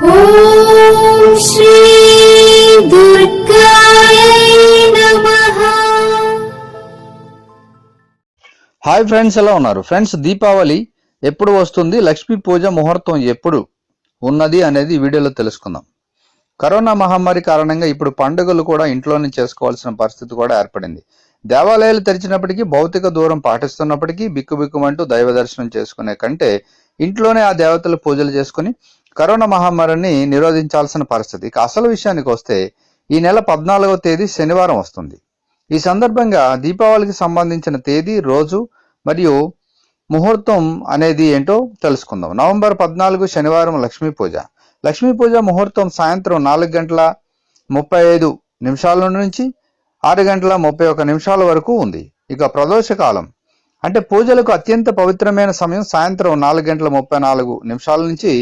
Hi friends ఎలా ఉన్నారు? Friends Deepavali ఎప్పుడు వస్తుంది? లక్ష్మీ పూజ ముహూర్తం ఎప్పుడు ఉన్నది అనేది వీడియోలో తెలుసుకుందాం. కరోనా మహమ్మారి కారణంగా ఇప్పుడు పండుగలు కూడా ఇంట్లోనే చేసుకోవాల్సిన పరిస్థితి కూడా ఏర్పడింది. దేవాలయాలు తెరిచినప్పటికీ భౌతిక దూరం పాటిస్తున్నప్పటికీ బిక్కుబిక్కుమంటూ దైవ దర్శనం చేసుకునే కంటే ఇంట్లోనే ఆ దేవతలు పూజలు చేసుకుని కరోనా మహమ్మారిని నిరోధించాల్సిన పరిస్థితి. ఇక అసలు విషయానికి వస్తే ఈ నెల పద్నాలుగవ తేదీ శనివారం వస్తుంది. ఈ సందర్భంగా దీపావళికి సంబంధించిన తేదీ రోజు మరియు ముహూర్తం అనేది ఏంటో తెలుసుకుందాం. నవంబర్ పద్నాలుగు శనివారం లక్ష్మీ పూజ. లక్ష్మీ పూజ ముహూర్తం సాయంత్రం నాలుగు గంటల ముప్పై ఐదు నిమిషాల నుంచి ఆరు గంటల ముప్పై ఒక నిమిషాల వరకు ఉంది. ఇక ప్రదోష కాలం. అంటే పూజలకు అత్యంత పవిత్రమైన సమయం సాయంత్రం నాలుగు గంటల ముప్పై నాలుగు నిమిషాల నుంచి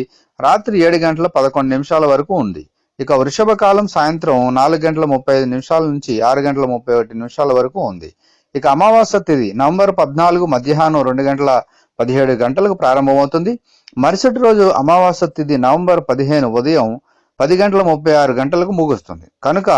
రాత్రి ఏడు గంటల పదకొండు నిమిషాల వరకు ఉంది. ఇక వృషభ కాలం సాయంత్రం నాలుగు గంటల ముప్పై ఐదు నిమిషాల నుంచి ఆరు గంటల ముప్పై ఒకటి నిమిషాల వరకు ఉంది. ఇక అమావాస్య తిథి నవంబర్ పద్నాలుగు మధ్యాహ్నం రెండు గంటల పదిహేడు గంటలకు ప్రారంభమవుతుంది. మరుసటి రోజు అమావాస్య తిథి నవంబర్ పదిహేను ఉదయం పది గంటల ముప్పై ఆరు గంటలకు ముగుస్తుంది. కనుక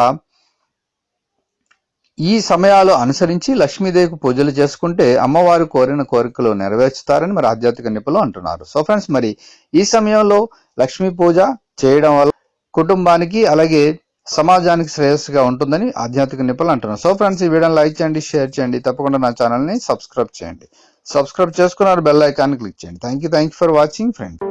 ఈ సమయాలు అనుసరించి లక్ష్మీదేవికి పూజలు చేసుకుంటే అమ్మవారు కోరిన కోరికలు నెరవేర్చుతారని మరి ఆధ్యాత్మిక నిపుణులు అంటున్నారు. సో ఫ్రెండ్స్ మరి ఈ సమయంలో లక్ష్మీ పూజ చేయడం వల్ల కుటుంబానికి అలాగే సమాజానికి శ్రేయస్సుగా ఉంటుందని ఆధ్యాత్మిక నిపుణులు అంటున్నారు. సో ఫ్రెండ్స్ ఈ వీడియోని లైక్ చేయండి షేర్ చేయండి తప్పకుండా నా ఛానల్ని సబ్స్క్రైబ్ చేయండి. సబ్స్క్రైబ్ చేసుకున్నారు బెల్ ఐకాన్ క్లిక్ చేయండి. Thank you thank you for watching friends